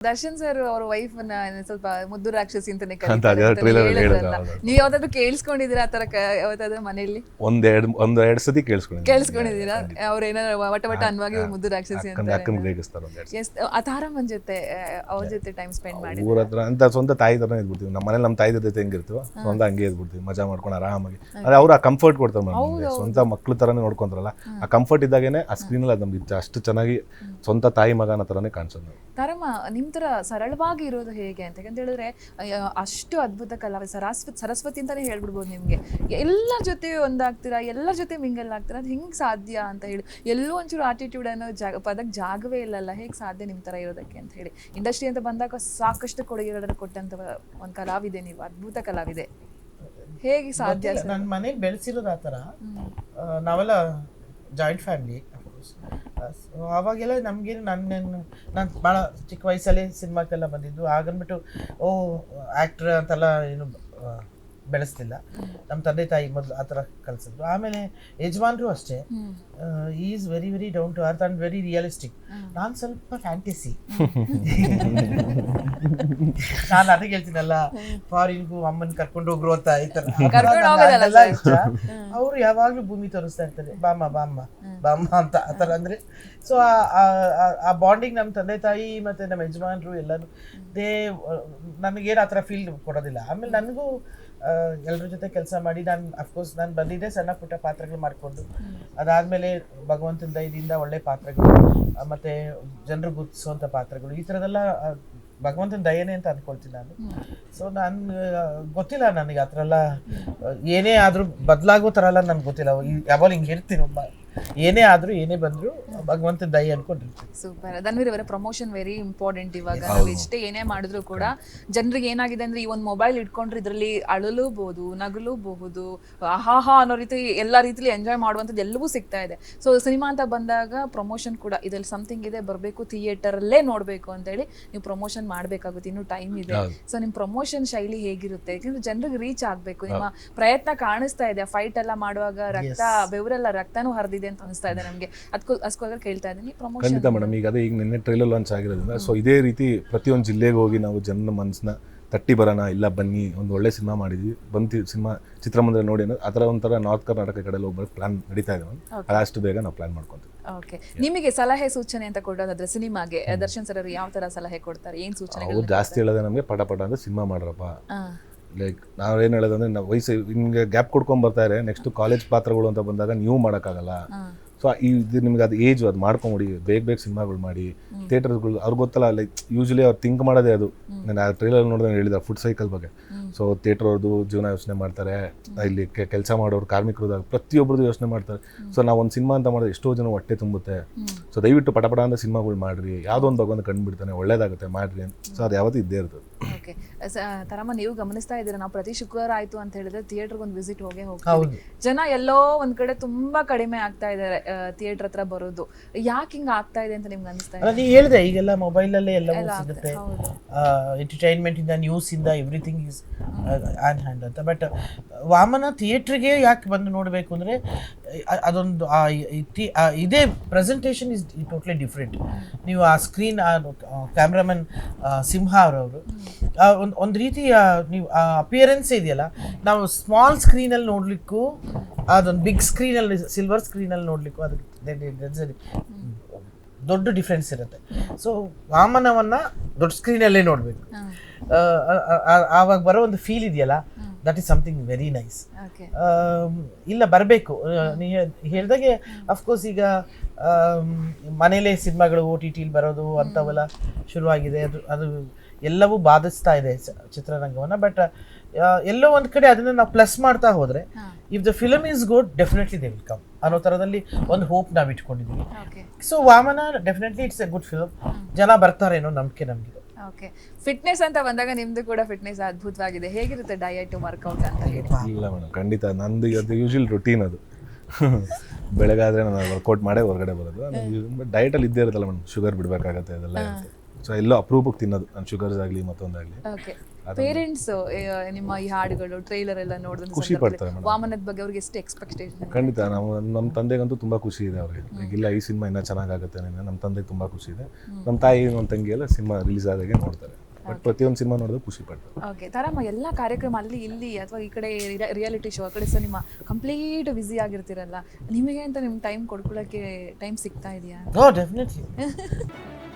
Darshan sir ಅವ್ರ wife ಸ್ವಲ್ಪ ಮುದ್ದು ರಾಕ್ಷಸಿ ಅಂತಾನೆ. ನೀವ್ ಯಾವ್ದಾದ್ರು ಕೇಳಿಸ್ಕೊಂಡಿದೀರಾ ಆತರ ಯಾವ್ದಾದ್ರು ಮನೆಯಲ್ಲಿ? ಒಂದ್ ಎರಡ್ ಒಂದ್ ಎರಡ್ ಸತಿ ಕೇಳಿಸ್ಕೊಂಡಿದ್ದೀನಿ. ಕೇಳಿಸ್ಕೊಂಡಿದ್ದೀರಾ? ಅವ್ರ ಏನಾರ ವಟ ವಟ ಅನ್ವಾಗಿ ಮುದ್ದು ರಾಕ್ಷಸಿ ಅಂತ ಎಸ್ ಆ ತಾರಮ್ಮನ್ ಜೊತೆ ಅವ್ರ ಜೊತೆ ಟೈಮ್ ಸ್ಪೆಂಡ್ ಮಾಡಿ ಊರ ಹತ್ರ ಅಂತ ಸ್ವಂತ ತಾಯಿ ತರ ಇದ್ಬಿಡ್ತೀವಿ. ನಮ್ಮ ಮನೇಲಿ ನಮ್ಮ ತಾಯಿ ಜೊತೆ ಹೆಂಗಿರ್ತೀವ ಸ್ವಂತ ಹಂಗೆ ಇದ್ಬಿಡ್ತೀವಿ. ಮಜಾ ಮಾಡ್ಕೊಂಡು ಆರಾಮಾಗಿ. ಅದೇ ಅವ್ರು ಆ ಕಂಫರ್ಟ್ ಕೊಡ್ತಾರೆ ನಮ್ಗೆ. ಸ್ವಂತ ಮಕ್ಳು ತರನೇ ನೋಡ್ಕೊಂತಾರಲ್ಲ. ಆ ಕಂಫರ್ಟ್ ಇದ್ದಾಗೇನೆ ಆ ಸ್ಕ್ರೀನ್ ಅಲ್ಲಿ ನಮ್ಗೆ ಅಷ್ಟು ಚೆನ್ನಾಗಿ ಸ್ವಂತ ತಾಯಿ ಮಗನ ತರನೇ ಕಾಣಿಸೋದು ನಾವು ನಿಮ್ಮ ನಿಮ್ ತರ ಸರಳವಾಗಿ ಇರೋದು ಹೇಗೆ ಅಂತ ಯಾಕಂತ ಹೇಳಿದ್ರೆ ಅಷ್ಟು ಅದ್ಭುತ ಕಲಾವಿ ಸರಸ್ವತಿ ಸರಸ್ವತಿ ಅಂತಾನೆ ಹೇಳ್ಬಿಡ್ಬೋದು ನಿಮ್ಗೆ. ಎಲ್ಲರ ಜೊತೆ ಒಂದಾಗ್ತೀರಾ? ಎಲ್ಲರ ಜೊತೆ ಮಿಂಗಲ್ ಆಗ್ತೀರಾ? ಅದು ಹೆಂಗ್ ಸಾಧ್ಯ ಅಂತ ಹೇಳಿ. ಎಲ್ಲೂ ಒಂಚೂರು ಆಟಿಟ್ಯೂಡ್ ಅನ್ನೋ ಜಾಗ ಪದಕ್ಕೆ ಜಾಗವೇ ಇಲ್ಲಲ್ಲ. ಹೇಗೆ ಸಾಧ್ಯ ನಿಮ್ ತರ ಇರೋದಕ್ಕೆ ಅಂತ ಹೇಳಿ. ಇಂಡಸ್ಟ್ರಿ ಅಂತ ಬಂದಾಗ ಸಾಕಷ್ಟು ಕೊಡುಗೆಗಳನ್ನು ಕೊಟ್ಟಂತ ಒಂದು ಕಲಾವಿದೆ ನೀವು. ಅದ್ಭುತ ಕಲಾವಿದೆ. ಹೇಗೆ ಸಾಧ್ಯ ನನ್ನ ಮನೇಲಿ ಬೆಳೆಸಿರೋದು ಆ ಥರ ನಾವೆಲ್ಲ ಜಾಯಿಂಟ್ ಫ್ಯಾಮಿಲಿ ಅಫ್ಕೋರ್ಸ್ ಅವಾಗೆಲ್ಲ ನಮಗೇನು ನನ್ನ ನಾನು ಭಾಳ ಚಿಕ್ಕ ವಯಸ್ಸಲ್ಲಿ ಸಿನಿಮಾಕ್ಕೆಲ್ಲ ಬಂದಿದ್ದು. ಆಗನ್ಬಿಟ್ಟು ಓ ಆ್ಯಕ್ಟ್ರ್ ಅಂತೆಲ್ಲ ಏನು ಆ, ಬೆಳೆಸ್ತಿಲ್ಲ ನಮ್ಮ ತಂದೆ ತಾಯಿ ಮೊದಲು ಆ ಥರ ಕಲಿಸಿದ್ರು. ಆಮೇಲೆ ಯಜಮಾನ್ರು ಅಷ್ಟೇ. Is very very down to earth and very realistic ನಾನು ಸ್ವಲ್ಪ ಫ್ಯಾಂಟಸಿ ನಾನು ಅದಕ್ಕೆ ಹೇಳ್ತೀನಲ್ಲ ಫಾರಿನ್ಗೂ ಅಮ್ಮನ್ ಕರ್ಕೊಂಡು ಹೋಗ್ರು ಅಂತ ಈ ಥರ. ಅವರು ಯಾವಾಗಲೂ ಭೂಮಿ ತೋರಿಸ್ತಾ ಇರ್ತಾರೆ. ಬಾಮ್ಮ ಬಾಮ್ಮ ಬಾಮ್ಮ ಅಂತ ಆ ಥರ ಅಂದರೆ. ಸೊ ಆ ಬಾಂಡಿಂಗ್ ನಮ್ಮ ತಂದೆ ತಾಯಿ ಮತ್ತೆ ನಮ್ಮ ಯಜಮಾನ್ರು ಎಲ್ಲರೂ ದೇ ನನಗೇನು ಆ ಥರ ಫೀಲ್ ಕೊಡೋದಿಲ್ಲ. ಆಮೇಲೆ ನನಗೂ ಎಲ್ಲರ ಜೊತೆ ಕೆಲಸ ಮಾಡಿ ನಾನು ಅಫ್ಕೋರ್ಸ್ ನಾನು ಬಂದಿದ್ದೆ ಸಣ್ಣ ಪುಟ್ಟ ಪಾತ್ರಗಳು ಮಾಡಿಕೊಂಡು. ಅದಾದಮೇಲೆ ಭಗವಂತನ ದಯದಿಂದ ಒಳ್ಳೆ ಪಾತ್ರಗಳು ಮತ್ತು ಜನರು ಗುರುತಿಸುವಂಥ ಪಾತ್ರಗಳು, ಈ ಥರದೆಲ್ಲ ಭಗವಂತನ ದಯನೇ ಅಂತ ಅನ್ಕೊಳ್ತೀನಿ ನಾನು. ಸೊ ನಾನು ಗೊತ್ತಿಲ್ಲ ನನಗೆ ಆ ಥರ ಎಲ್ಲ ಏನೇ ಆದರೂ ಬದಲಾಗೋ ಥರ ಎಲ್ಲ ನನಗೆ ಗೊತ್ತಿಲ್ಲ. ಯಾವಾಗ ಹಿಂಗೆ ಇರ್ತೀನಿ ಒಬ್ಬ. ಏನೇ ಆದ್ರೂ ಏನೇ ಬಂದ್ರು ಭಗವಂತನ ದಯ ಅನ್ಕೊಂಡಿರ್ತೀವಿ. ಸೂಪರ್ ಧನ್ವೀರ್ ಅವರ ಪ್ರಮೋಷನ್ ವೆರಿ ಇಂಪಾರ್ಟೆಂಟ್ ಇವಾಗ. ನಾವು ಎಷ್ಟೇ ಏನೇ ಮಾಡಿದ್ರು ಕೂಡ ಜನರಿಗೆ ಏನಾಗಿದೆ ಅಂದ್ರೆ ಈ ಒಂದು ಮೊಬೈಲ್ ಇಟ್ಕೊಂಡ್ರೆ ಇದರಲ್ಲಿ ಅಳಲೂಬಹುದು ನಗಲೂಬಹುದು ಆಹಾಹಾ ಅನ್ನೋ ರೀತಿ ಎಲ್ಲ ರೀತಿಲಿ ಎಂಜಾಯ್ ಮಾಡುವಂಥದ್ದು ಎಲ್ಲವೂ ಸಿಗ್ತಾ ಇದೆ. ಸೊ ಸಿನಿಮಾ ಅಂತ ಬಂದಾಗ ಪ್ರಮೋಷನ್ ಕೂಡ ಇದ್ರಲ್ಲಿ ಸಮಥಿಂಗ್ ಇದೆ ಬರಬೇಕು ಥಿಯೇಟರಲ್ಲೇ ನೋಡಬೇಕು ಅಂತೇಳಿ ನೀವು ಪ್ರಮೋಷನ್ ಮಾಡಬೇಕಾಗುತ್ತೆ ಇನ್ನೂ ಟೈಮ್ ಇದೆ. ಸೊ ನಿಮ್ಮ ಪ್ರಮೋಷನ್ ಶೈಲಿ ಹೇಗಿರುತ್ತೆ? ಯಾಕಂದ್ರೆ ಜನರಿಗೆ ರೀಚ್ ಆಗಬೇಕು. ನಿಮ್ಮ ಪ್ರಯತ್ನ ಕಾಣಿಸ್ತಾ ಇದೆ. ಫೈಟ್ ಎಲ್ಲ ಮಾಡುವಾಗ ರಕ್ತ ಬೆವರೆಲ್ಲ ರಕ್ತನೂ ಹರಿದಿದೆ. ಅಂತ ಅನಿಸ್ತಾ ಇದೆ ನಮಗೆ. ಅದಕ್ಕೂ ಅದಕ್ಕೋಸ್ಕರ ಕೇಳ್ತಾ ಇದ್ದೀನಿ. ಪ್ರಮೋಷನ್ ಖಂಡಿತ ಮೇಡಮ್ ಈಗ ಅದೇ ಈಗ ನಿನ್ನೆ ಟ್ರೈಲರ್ ಲಾಂಚ್ ಆಗಿರೋದ್ರಿಂದ ಸೊ ಇದೇ ರೀತಿ ಪ್ರತಿಯೊಂದು ಜಿಲ್ಲೆಗೆ ಹೋಗಿ ನಾವು ಜನರ ಮನಸ್ಸನ್ನ ತಟ್ಟಿ ಬರೋಣ ಇಲ್ಲ ಬನ್ನಿ ಒಂದು ಒಳ್ಳೆ ಸಿನಿಮಾ ಮಾಡಿದ್ವಿ ಬಂತಿ ಸಿನಿಮಾ ಚಿತ್ರಮಂದಿರ ನೋಡಿ ಅನ್ನೋದು ಆ ಥರ ಒಂಥರ ನಾರ್ತ್ ಕರ್ನಾಟಕ ಕಡೆ ಹೋಗ್ಬೇಕು ಪ್ಲಾನ್ ನಡೀತಾ ಇದೆ ಅಷ್ಟು ಬೇಗ ನಾವು ಪ್ಲಾನ್ ಮಾಡ್ಕೊತೀವಿ. ಓಕೆ ನಿಮಗೆ ಸಲಹೆ ಸೂಚನೆ ಅಂತ ಕೊಡೋದಾದ್ರೆ ಸಿನಿಮಾಗೆ ದರ್ಶನ್ ಸರ್ ಅವರು ಯಾವ ತರ ಸಲಹೆ ಕೊಡ್ತಾರೆ ಏನ್ ಸೂಚನೆ ಜಾಸ್ತಿ ಹೇಳೋದೇ ನಮಗೆ ಪಟ ಪಟ ಅಂದ್ರೆ ಸಿನಿಮಾ ಮಾಡ್ರಪ್ಪ. ಲೈಕ್ ಏನು ಹೇಳೋದಂದ್ರೆ ನಾವು ವಯಸ್ಸು ನಿಮಗೆ ಗ್ಯಾಪ್ ಕೊಡ್ಕೊಂಡು ಬರ್ತಾರೆ ನೆಕ್ಸ್ಟ್ ಕಾಲೇಜ್ ಪಾತ್ರಗಳು ಅಂತ ಬಂದಾಗ ನೀವು ಮಾಡೋಕ್ಕಾಗಲ್ಲ. ಸೊ ಇದು ನಿಮ್ಗೆ ಅದು ಏಜ್ ಅದು ಮಾಡ್ಕೊಂಬಿಡಿ ಬೇಗ ಬೇಗ ಸಿನಿಮಾಗಳು ಮಾಡಿ ಥಿಯೇಟರ್ಗಳು ಅವ್ರಿಗೆ ಗೊತ್ತಲ್ಲ ಲೈಕ್ ಯೂಶಲಿ ಅವ್ರು ಥಿಂಕ್ ಮಾಡೋದೇ ಅದು. ನಾನು ಆ ಟ್ರೈಲರ್ ನೋಡಿದ್ರೆ ಹೇಳಿದ ಫುಡ್ ಸೈಕಲ್ ಬಗ್ಗೆ. ಸೊ ಥಿಯೇಟರ್ ಅವ್ರದ್ದು ಜೀವನ ಯೋಚನೆ ಮಾಡ್ತಾರೆ. ಇಲ್ಲಿ ಕೆಲಸ ಮಾಡೋರು ಕಾರ್ಮಿಕರು ಪ್ರತಿಯೊಬ್ಬರದ್ದು ಯೋಚನೆ ಮಾಡ್ತಾರೆ. ಸೊ ನಾವು ಒಂದು ಸಿನಿಮಾ ಅಂತ ಮಾಡಿದ್ರೆ ಎಷ್ಟೋ ಜನ ಹೊಟ್ಟೆ ತುಂಬುತ್ತೆ. ಸೊ ದಯವಿಟ್ಟು ಪಟಪಟ ಪಟ ಅಂತ ಸಿನಿಮಾಗಳು ಮಾಡ್ರಿ. ಯಾವುದೋ ಒಂದು ಭಗವಂತ ಕಂಡುಬಿಡ್ತಾನೆ ಒಳ್ಳೇದಾಗುತ್ತೆ ಮಾಡ್ರಿ ಅಂತ. ಸೊ ಅದು ಯಾವತ್ತೂ ಇದ್ದೇ ಇರ್ತದೆ. ತರಮ್ಮ ನೀವು ಗಮನಿಸ್ತಾ ಇದ್ದೀರಾ? ನಾವು ಪ್ರತಿ ಶುಕ್ರವಾರ ಆಯ್ತು ಅಂತ ಹೇಳಿದ್ರೆ ಥಿಯೇಟರ್ಗೆ ಒಂದು ವಿಸಿಟ್ ಹೋಗೇ ಹೋಗ್ತೀವಿ. ಜನ ಎಲ್ಲೋ ಒಂದ್ ಕಡೆ ತುಂಬಾ ಕಡಿಮೆ ಆಗ್ತಾ ಇದಾರೆ ಥಿಯೇಟರ್ ಹತ್ರ ಬರೋದು. ಯಾಕೆ ಹಿಂಗ ಆಗ್ತಾ ಇದೆ ಅಂತ ನಿಮ್ಗೆ ಅನಿಸ್ತಾ ಇದೆ? ಅಲ್ಲ ನೀವು ಹೇಳಿದೆ ಈಗೆಲ್ಲ ಮೊಬೈಲಲ್ಲೇ ಎಲ್ಲವೂ ಸಿಗುತ್ತೆ. ಎಂಟರ್ಟೈನ್ಮೆಂಟ್ ಇಂದ ನ್ಯೂಸ್ ಇಂದ ಎವ್ರಿಥಿಂಗ್ ಇಸ್ ಆನ್ ಹ್ಯಾಂಡ್ ಅಂತ. ಬಟ್ ವಾಮನ ಥಿಯೇಟ್ರಿಗೆ ಯಾಕೆ ಬಂದು ನೋಡಬೇಕು ಅಂದರೆ ಅದೊಂದು ಆ ಇದೇ ಪ್ರೆಸೆಂಟೇಷನ್ ಇಸ್ ಟೋಟ್ಲಿ ಡಿಫ್ರೆಂಟ್ ನೀವು ಆ ಸ್ಕ್ರೀನ್ ಆ ಕ್ಯಾಮ್ರಾಮನ್ ಸಿಂಹ ಅವರವರು ಒಂದು ಒಂದು ರೀತಿಯ ನೀವು ಆ ಅಪಿಯರೆನ್ಸ್ ಇದೆಯಲ್ಲ ನಾವು ಸ್ಮಾಲ್ ಸ್ಕ್ರೀನಲ್ಲಿ ನೋಡಲಿಕ್ಕೂ ಅದೊಂದು ಬಿಗ್ ಸ್ಕ್ರೀನಲ್ಲಿ ಸಿಲ್ವರ್ ಸ್ಕ್ರೀನಲ್ಲಿ ನೋಡಲಿಕ್ಕೂ ಅದಕ್ಕೆ ದೊಡ್ಡ ಡಿಫ್ರೆನ್ಸ್ ಇರುತ್ತೆ. ಸೊ ವಾಮನವನ್ನು ದೊಡ್ಡ ಸ್ಕ್ರೀನಲ್ಲೇ ನೋಡಬೇಕು. ಆವಾಗ ಬರೋ ಒಂದು ಫೀಲ್ ಇದೆಯಲ್ಲ that is something very nice ಇಲ್ಲ ಬರಬೇಕು. ನೀ ಹೇಳಿದಾಗೆ ಅಫ್ಕೋರ್ಸ್ ಈಗ ಮನೇಲೇ ಸಿನಿಮಾಗಳು ಓ ಟಿ ಟಿಲಿ ಬರೋದು ಅಂಥವೆಲ್ಲ ಶುರುವಾಗಿದೆ. ಅದು ಅದು ಎಲ್ಲವೂ ಬಾಧಿಸ್ತಾ ಇದೆ ಚಿತ್ರರಂಗವನ್ನು. ಬಟ್ ಎಲ್ಲೋ ಒಂದು ಕಡೆ ಅದನ್ನು ನಾವು ಪ್ಲಸ್ ಮಾಡ್ತಾ ಹೋದರೆ if the film is good definitely they will come ಅನ್ನೋ ಥರದಲ್ಲಿ ಒಂದು ಹೋಪ್ ನಾವು ಇಟ್ಕೊಂಡಿದ್ದೀವಿ so Vamana definitely it's a good film ಜನ ಬರ್ತಾರೆ ಅನ್ನೋ ನಂಬಿಕೆ ನಮಗಿದೆ. ಓಕೆ. ಫಿಟ್ನೆಸ್ ಅಂತ ಬಂದಾಗ ನಿಮ್ದು ಕೂಡ ಫಿಟ್ನೆಸ್ ಅದ್ಭುತವಾಗಿದೆ. ಹೇಗಿರುತ್ತೆ ಡಯಟ್ ವರ್ಕೌಟ್ ಅಂತ ಹೇಳಿ? ಇಲ್ಲ ಮೇಡಮ್ ಖಂಡಿತ. ನಂದು ಅದು ಯೂಶುವಲ್ ರುಟೀನ್ ಅದು. ಬೆಳಗಾದ್ರೆ ನಾನು ವರ್ಕೌಟ್ ಮಾಡೇ ಹೊರಗಡೆ ಬರೋದು. ಡಯಟಲ್ಲಿ ಇದ್ದೇ ಇರುತ್ತಲ್ಲ ಮೇಡಮ್ ಶುಗರ್ ಬಿಡಬೇಕಾಗತ್ತೆ ಅದೆಲ್ಲ ಇರುತ್ತೆ. ಸೊ ಎಲ್ಲ ಅಪರೂಪಕ್ಕೆ ತಿನ್ನೋದು. ನಾನು ಶುಗರ್ಸ್ ಆಗಲಿ ಮತ್ತೊಂದಾಗಲಿ. ಓಕೆ ಪೇರೆಂಟ್ಸ್ ನಿಮ್ಮ ಈ ಹಾಡುಗಳು ಟ್ರೈಲರ್ ಎಲ್ಲ ನೋಡಿದ್ರೆ ಖುಷಿ ಪಡ್ತಾರೆ madam. ವಾಮನದ ಬಗ್ಗೆ ಅವ್ರಿಗೆ ಎಷ್ಟು ಎಕ್ಸ್ಪೆಕ್ಟೇಷನ್ ಖಂಡಿತ. ನಾವು ನಮ್ಮ ತಂದೆಗಂತೂ ತುಂಬ ಖುಷಿ ಇದೆ ಅವ್ರಿಗೆ. ಈಗ ಇಲ್ಲ ಈ ಸಿನಿಮಾ ಇನ್ನೂ ಚೆನ್ನಾಗಾಗುತ್ತೆ ನಮ್ಮ ತಂದೆಗೆ ತುಂಬ ಖುಷಿ ಇದೆ. ನಮ್ಮ ತಾಯಿ ನಮ್ಮ ತಂಗಿ ಎಲ್ಲ ಸಿನಿಮಾ ರಿಲೀಸ್ ಆದಾಗೆ ನೋಡ್ತಾರೆ. ಬಟ್ ಪ್ರತಿಯೊಂದು ಸಿನಿಮಾ ನೋಡಿದ್ರೆ ಖುಷಿ ಪಡ್ತಾರೆ. ಓಕೆ ತಾರಮ್ಮ ಎಲ್ಲ ಕಾರ್ಯಕ್ರಮ ಅಲ್ಲಿ ಇಲ್ಲಿ ಅಥವಾ ಈ ಕಡೆ ರಿಯಾಲಿಟಿ ಶೋ ಆ ಕಡೆ ಸಹ ನಿಮ್ಮ ಕಂಪ್ಲೀಟ್ ಬ್ಯುಸಿ ಆಗಿರ್ತೀರಲ್ಲ ನಿಮಗೆ ಅಂತ ನಿಮ್ ಟೈಮ್ ಕೊಡ್ಕೊಳ್ಳೋಕ್ಕೆ ಟೈಮ್ ಸಿಗ್ತಾ ಇದೆಯಾ? ಡೆಫಿನೆಟ್ಲಿ